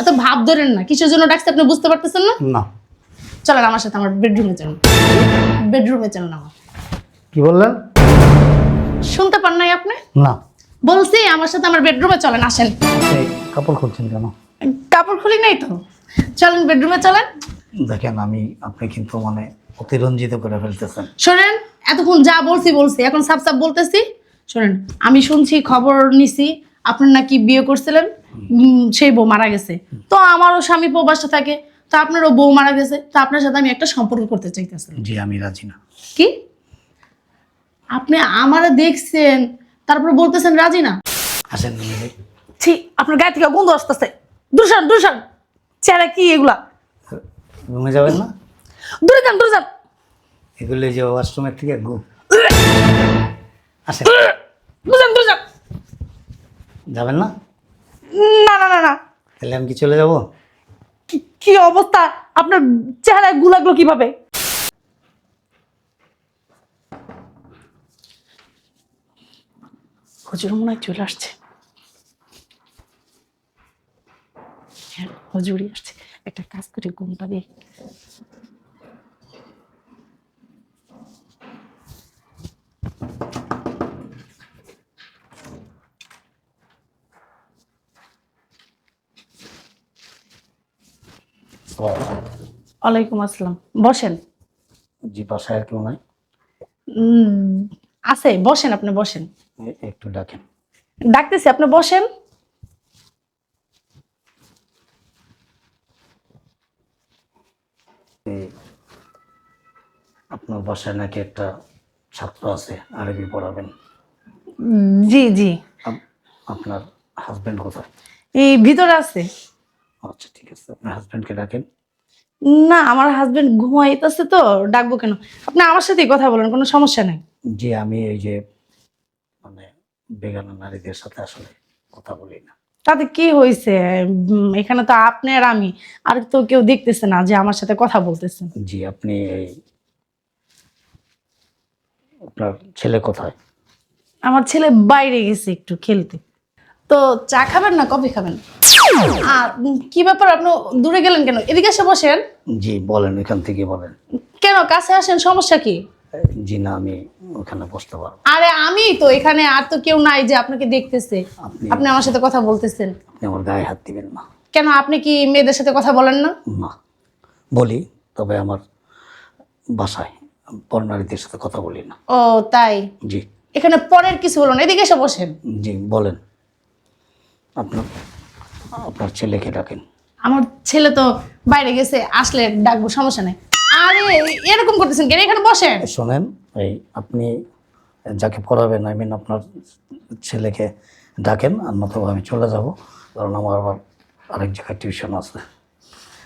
এত ভাব ধরেন না কিসের জন্য ডাকছে আপনি বুঝতে পারতেছেন না? না। চলেন আমার সাথে আমার বেডরুমে চলেন। বেডরুমে চলেন আমার। কি বললেন? শুনতে পান নাই আপনি? না। বলছি আমার সাথে আমার বেডরুমে চলেন আসেন। এই কাপড় খুলছেন কেন? কাপড় খুলি নাই তো। চলেন বেডরুমে চলেন। দেখেন আমি আপনি কিন্তু মানে অতিরঞ্জিত করে ফেলতেছেন। শোনেন এতক্ষণ যা বলছি বলছি। এখন সাপ সাপ বলতেছি। শোনেন আমি শুনছি খবর নিছি। আপনার নাকি বিয়ে করছিলেন? সেই বউ মারা গেছে। তো আমারও স্বামী প্রবাসে থাকে তো আপনারও বউ মারা গেছে তো আপনার সাথে আমি একটা সম্পর্ক করতে চাইতেছিলাম জি আমি রাজি না। কি? আপনি আমারে দেখছেন তারপর বলতেছেন রাজি না? আসেন ছি আপনার গায়ে থেকে গন্ধ আসতেছে। দূরসান দূরসান। চেহারা কি এগুলা? রুমে যাবেন না? দূরে যান দূরে যান। এগুলো যে ওয়াশরুমের থেকে গু আসেন। দূরে যান দূরে যান। যাবেন না? না না না না। তাহলে আমি কি চলে যাব? কি- কি অবস্থা? আপনার চেহারায় গুলাগুলো কীভাবে? হজুর মনে হয় চলে আসছে। হ্যাঁ হুজুরই আসছে। একটা কাজ করে ঘুমটা দিয়ে ওয়ালাইকুম আসসালাম। বসেন। জি বাসায় আর কেউ নাই? আছে বসেন আপনি বসেন। একটু ডাকেন। ডাকতেছি আপনি বসেন। আপনার বাসায় নাকি একটা ছাত্র আছে আরবি পড়াবেন? জি জি। আপনার হাজবেন্ড কোথায়? এই ভিতরে আছে। আচ্ছা ঠিক আছে। আপনার হাজবেন্ডকে ডাকেন। না আমার হাজবেন্ড ঘুমাইতেছে তো ডাকবো কেন? আপনি আমার সাথেই কথা বলেন কোনো সমস্যা নেই। জি আমি এই যে মানে বেগানা নারীদের সাথে আসলে কথা বলি না। তাতে কি হয়েছে উম, এখানে তো আপনি আর আমি আর তো কেউ দেখতেছে না যে আমার সাথে কথা বলতেছেন জি আপনি এই আপনার ছেলে কোথায়? আমার ছেলে বাইরে গেছে একটু খেলতে। তো চা খাবেন না কফি খাবেন? আর কি ব্যাপার আপনি দূরে গেলেন কেন? এদিকে এসে বসেন। জি বলেন এখান থেকে বলেন। কেন কাছে আসেন সমস্যা কি? জি না আমি ওখানে বসতে পারব আরে আমি তো এখানে আর তো কেউ নাই যে আপনাকে দেখতেছে। আপনি আমার সাথে কথা বলতেছেন। আপনি আমার গায়ে হাত দিবেন না। কেন আপনি কি মেয়েদের সাথে কথা বলেন না? না। বলি তবে আমার বাসায় পরনারীদের সাথে কথা বলি না। ও তাই? জি। এখানে পরের কিছু বলুন না এদিকে এসে বসেন। জি বলেন। আপনার আপনার ছেলেকে ডাকেন। আমার ছেলে তো বাইরে গেছে আসলে ডাকবো সমস্যা নেই। আরে এরকম করতেছেন কেন? এখানে বসেন। শোনেন এই আপনি যাকে পড়াবেন আই মিন আপনার ছেলেকে ডাকেন আর নতুবা আমি চলে যাব কারণ আমার আবার আরেক জায়গায় টিউশন আছে।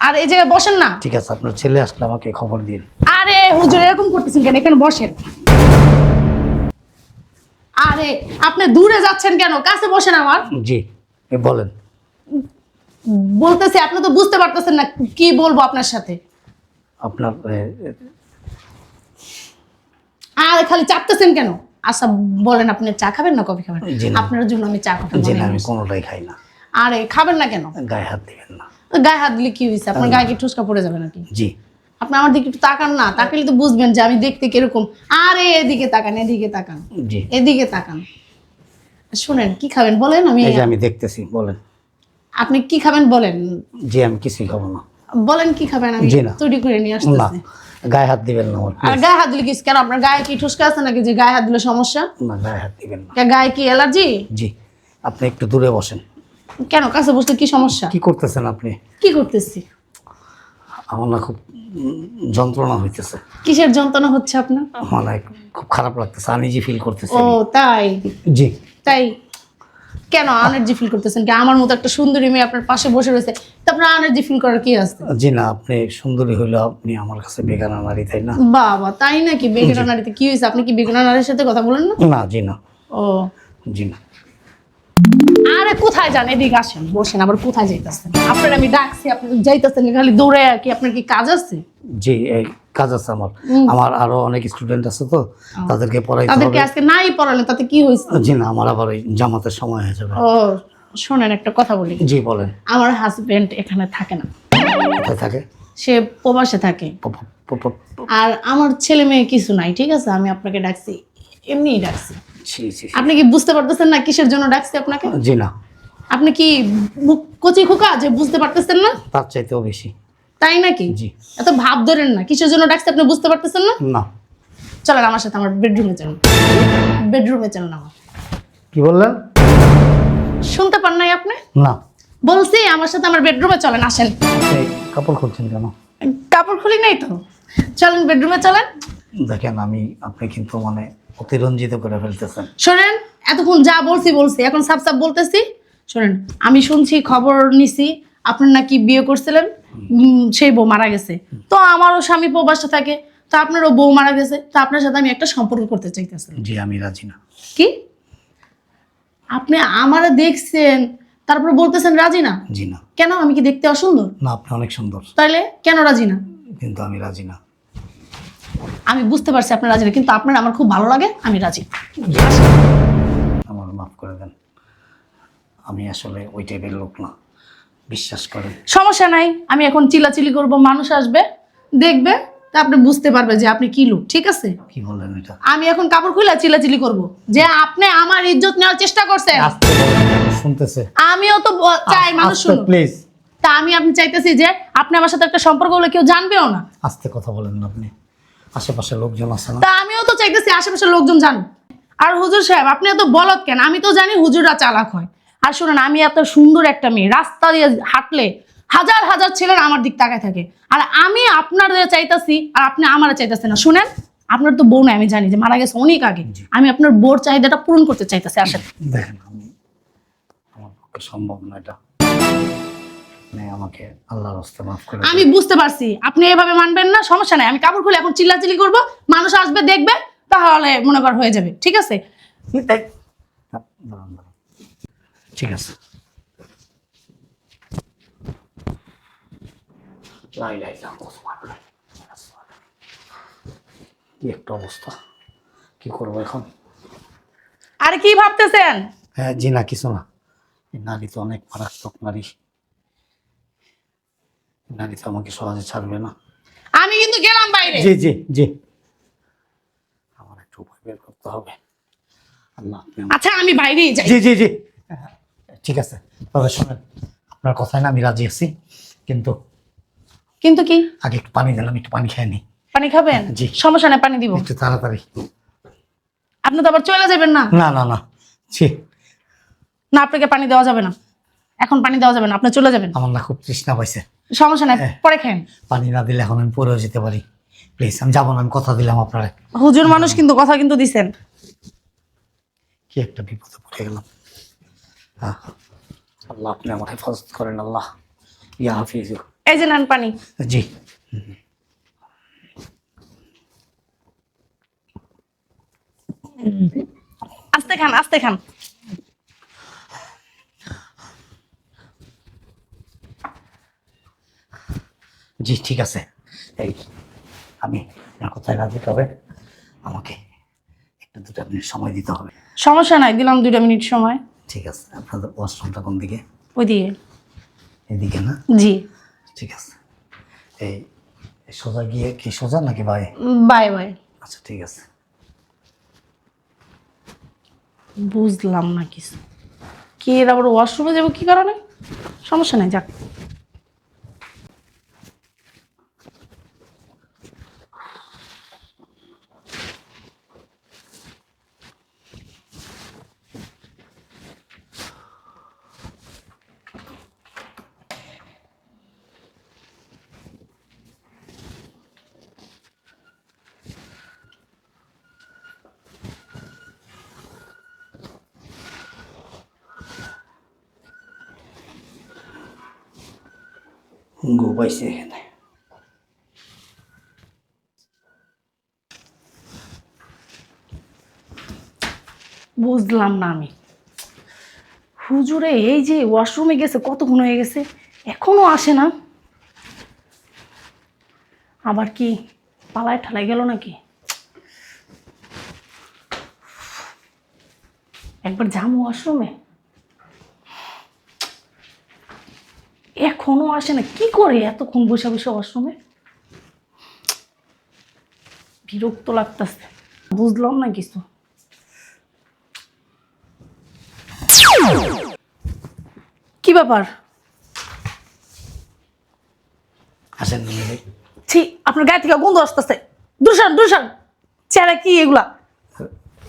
আর এই জায়গায় বসেন না। ঠিক আছে আপনার ছেলে আসলে আমাকে খবর দিন। আরে হুজুর এরকম করতেছেন কেন? এখানে বসেন। আরে আপনি দূরে যাচ্ছেন কেন? কাছে বসেন আমার। জি। বলেন। বলতেছি আপনি তো বুঝতে পারতেছেন না কি বলব আপনার সাথে। আপনার আর খালি চাপতেছেন কেন? আচ্ছা বলেন আপনি চা খাবেন না কফি খাবেন? আপনার জন্য আমি চা কফি জি না আমি। কোনোটাই খাই না। আরে খাবেন না কেন? গায়ে হাত দিবেন না। গায়ে হাত দিলে কি হয়েছে আপনার গায়ে কি ঠুসকা পড়ে যাবে নাকি? জি। আপনি আমার দিকে একটু তাকান না তাকালে তো বুঝবেন যে আমি দেখতে কীরকম। আরে এদিকে তাকান এদিকে তাকান। জি। এদিকে তাকান। শুনেন কি খাবেন বলেন? আমি এই যে আমি দেখতেছি বলেন। আপনি কি খাবেন বলেন? জি আমি কিছুই খাব না। বলেন কি খাবেন আমি তৈরি করে নিয়ে না আসতেছি গায়ে হাত দিবেন না আর গায়ে হাত দিলে কি কেন আপনার গায়ে কি ঠুসকা আছে নাকি যে গায়ে হাত দিলে সমস্যা? না গায়ে হাত দিবেন না। গায়ে কি অ্যালার্জি? জি আপনি একটু দূরে বসেন। কেন কাছে বসলে কি সমস্যা? কি করতেছেন আপনি? কি করতেছি? আমার না খুব যন্ত্রণা হইতেছে। কিসের যন্ত্রণা হচ্ছে আপনার? মানে খুব খারাপ লাগতেছে আনিজি ফিল করতেছে ও তাই? জি। তাই? কেন এনার্জি ফিল করতেছেন কি? আমার মতো একটা সুন্দরী মেয়ে আপনার পাশে বসে রয়েছে তা আপনার এনার্জি ফিল করার কি আছে? জি না আপনি সুন্দরী হইলেও আপনি আমার কাছে বেগানা নারী তাই না? বাবা তাই নাকি? বেগুনা নারীতে কি হয়েছে? আপনি কি বেগুনা নারীর সাথে কথা বলেন না? না জি না। ও। জি না। আরে কোথায় যান? এদিকে আসেন বসেন আবার কোথায় যাইতেছেন? আপনার আমি ডাকছি আপনি যাইতেছেন খালি দৌড়ে আর কি আপনার কি কাজ আছে? জি এই কাজ আছে আমার। আমার আরও অনেক স্টুডেন্ট আছে তো তাদেরকে পড়াইতে তাদেরকে আজকে নাই পড়ালেন তাতে কি হয়েছে? জি না আমার আবার ওই জামাতের সময় হয়ে যাবে। ও শোনেন একটা কথা বলি। জি বলেন। আমার হাজবেন্ড এখানে থাকে না। কোথায় থাকে? সে প্রবাসে থাকে। আর আমার ছেলে মেয়ে কিছু নাই ঠিক আছে? আমি আপনাকে ডাকছি। এমনিই ডাকছি। আপনি কি বুঝতে পারতেছেন না কিসের জন্য ডাকছি আপনাকে? জি না। আপনি কি মুখ কচি খোকা যে বুঝতে পারতেছেন না? তার চাইতেও বেশি। তাই নাকি? জি। এত ভাব ধরেন না কিসের জন্য ডাকছি আপনি বুঝতে পারতেছেন না? না। চলেন আমার সাথে আমার বেডরুমে চলুন। বেডরুমে চলুন আমার। কি বললেন? শুনতে পান নাই আপনি? না। বলছি আমার সাথে আমার বেডরুমে চলেন আসেন। কাপড় খুলছেন কেন? কাপড় খুলি নাই তো? চলেন বেডরুমে চলেন। দেখেন আমি আপনি কিন্তু মানে অতিরঞ্জিত করে ফেলতেছেন। শোনেন এতক্ষণ যা বলছি বলছি। এখন সাপ সাপ বলতেছি। শোনেন আমি শুনছি খবর নিছি। আপনার নাকি বিয়ে করছিলেন? সেই বউ মারা গেছে। তো আমারও স্বামী প্রবাসে থাকে তো আপনারও বউ মারা গেছে তো আপনার সাথে আমি একটা সম্পর্ক করতে চাইতেছিলাম জি আমি রাজি না। কি? আপনি আমারে দেখছেন তারপর বলতেছেন রাজি না? জি না। কেন? আমি কি দেখতে অসুন্দর? না আপনি অনেক সুন্দর। তাইলে কেন রাজি না? কিন্তু আমি রাজি না। আমি বুঝতে পারছি আপনার রাজি না কিন্তু আপনার আমার খুব ভালো লাগে আমি রাজি। আমার মাফ করে দেন। আমি আসলে ওই টাইপের লোক না। বিশ্বাস করেন। সমস্যা নাই আমি এখন চিলাচিলি করব মানুষ আসবে দেখবে তা আপনি বুঝতে পারবে যে আপনি কি লোক ঠিক আছে? কি বললেন এটা? আমি এখন কাপড় খুলে চিলাচিলি করব যে আপনি আমার ইজ্জত নেওয়ার চেষ্টা করছেন। আসতে বলেন, শুনতেছে। আমিও তো ব- চাই মানুষ শুনুক। প্লিজ তা আমি আপনি চাইতেছি যে আপনি আমার সাথে একটা সম্পর্ক হলে কেউ জানবেও না। আস্তে কথা বলেন না আপনি। আশেপাশে লোকজন আছে না? তা আমিও তো চাইতেছি আশেপাশের লোকজন জানুক। আর হুজুর সাহেব আপনি এত বলত কেন? আমি তো জানি হুজুররা চালাক হয়। আর শুনুন আমি এত সুন্দর একটা মেয়ে রাস্তা দিয়ে হাঁটলে হাজার হাজার ছেলেরা আমার দিক তাকায় থাকে। আর আমি আপনার চাইতাছি আর আপনি আমার চাইতেছেন না। শুনেন আপনার তো বউ আমি জানি যে মারা গেছে অনেক আগে। আমি আপনার বোর চাহিদাটা পূরণ করতে চাইতেছি আসেন। দেখেন আমি আমার পক্ষে সম্ভব না এটা। আমাকে আল্লাহর রাস্তে মাফ করে আমি বুঝতে পারছি আপনি এভাবে মানবেন না সমস্যা নাই। আমি কাপড় খুলে এখন চিল্লাচিল্লি করব মানুষ আসবে দেখবে তাহলে মনে কর হয়ে যাবে ঠিক আছে? ঠিক আছে। কি একটা অবস্থা। কি করব এখন? আর কি ভাবতেছেন? হ্যাঁ জি না কিছু না। নারী তো অনেক মারাত্মক নারী। নারী তো আমাকে সহজে ছাড়বে না। আমি কিন্তু গেলাম বাইরে। জি জি জি। আমার একটু উপায় বের করতে হবে। আল্লাহ আচ্ছা আমি বাইরেই যাই। জি জি জি। ঠিক আছে তবে শোনেন আপনার কথায় না আমি রাজি আছি কিন্তু কিন্তু কি? আগে একটু পানি দিলাম একটু পানি খেয়ে নিই পানি খাবেন? জি। সমস্যা নেই পানি দিব। একটু তাড়াতাড়ি। আপনি তো আবার চলে যাবেন না? না না না। ছি। না আপনাকে পানি দেওয়া যাবে না। এখন পানি দেওয়া যাবে না আপনি চলে যাবেন। আমার না খুব তৃষ্ণা পাইছে। সমস্যা নেই। পরে খান পানি না দিলে এখন আমি পড়েও যেতে পারি। প্লিজ আমি যাব না আমি কথা দিলাম আপনারা। হুজুর মানুষ কিন্তু কথা কিন্তু দিছেন। কি একটা বিপদে পড়ে গেলাম। আল্লাহ আপনি আমার হেফাজত করেন আল্লাহ। ইয়া হাফিজ। এই যে নেন পানি। জি। আস্তে খান আস্তে খান। জি ঠিক আছে। এই আমি আপনার কোথায় রাজি হবে আমাকে একটু দুটো মিনিট সময় দিতে হবে। সমস্যা নাই দিলাম দুইটা মিনিট সময়। ঠিক আছে আপনাদের ওয়াশরুমটা কোন দিকে? ওই দিয়ে এদিকে না? জি। ঠিক আছে। এই এই সোজা গিয়ে কি সোজা নাকি বাই বাই বাই আচ্ছা ঠিক আছে। বুঝলাম না কিছু। কি এর আবার ওয়াশরুমে যাব কি কারণে? সমস্যা নেই যাক। গো পাইছে এখানে বুঝলাম না আমি। হুজুরে, এই যে ওয়াশরুমে গেছে, কতক্ষণ হয়ে গেছে? এখনও আসে না। আবার কি পালায় ঠালাই গেল নাকি? একবার যাম ওয়াশরুমে? এখনও আসে না। কি করে এতক্ষণ বসে বসে ওয়াশরুমে? বিরক্ত লাগতেছে। বুঝলাম না কিছু। কি ব্যাপার? আসেন ছি আপনার গায়ে থেকে গন্ধ আসতেছে। দূরসান দূরসান। চেহারা কি এগুলা?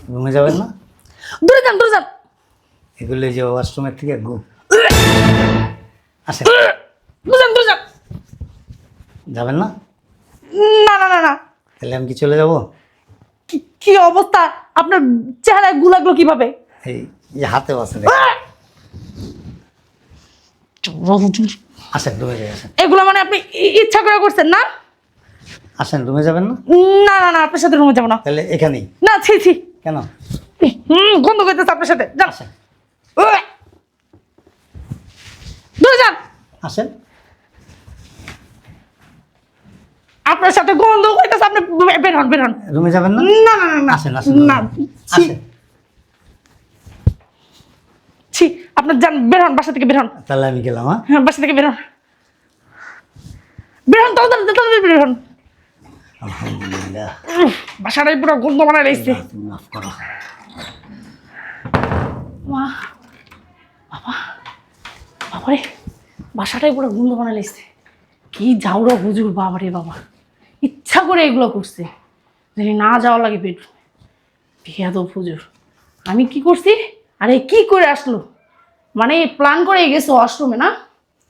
রুমে যাবেন না? দূরে যান দূরে যান। এগুলো যে ওয়াশরুমের থেকে গু। আসেন। দূরে যান যাবেন না? না না না না। তাহলে আমি কি চলে যাব? কি- কি অবস্থা? আপনার চেহারায় গুলাগুলো কীভাবে? এই যে আছে দেখেন। আসেন রুমে যাই আসেন। এগুলো মানে আপনি ইচ্ছা করে করছেন না? আসেন রুমে যাবেন না? না না না আপনার সাথে রুমে যাব না। তাহলে এখানেই। না ছি ছি। কেন? হুম গন্ধ করতেছে আপনার সাথে। যান। আসেন! দূরে যান। আসেন। আপনার সাথে গন্ধ করতেছে আপনি বে- বের হন বের হন। রুমে যাবেন না? না না না আসেন আসেন না ছি। ছি আপনার যান বের হন বাসা থেকে বের হন। তাহলে আমি গেলাম হ্যাঁ? হ্যাঁ বাসা থেকে বের হন। বের হন বের হন। আলহামদুলিল্লাহ। বাসাটাই পুরো গন্ধ বানায় রয়েছে মাফ করো। মা বাবা। বাবারে, বাসাটাই পুরো গন্ধ বানা লেগছে। কি যাওরা হুজুর, বাবারে বাবা। ইচ্ছা করে এগুলো করছে। যদি না যাওয়া লাগে বেডরুমে বেয়াদব হুজুর। আমি কি করছি? আরে কি করে আসলো? মানে প্ল্যান করে গেছে ওয়াশরুমে না?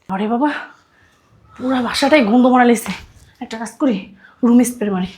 আরে বাবা, পুরা বাসাটাই গন্ধ বানা লেগছে। একটা কাজ করি রুম স্প্রে মারি।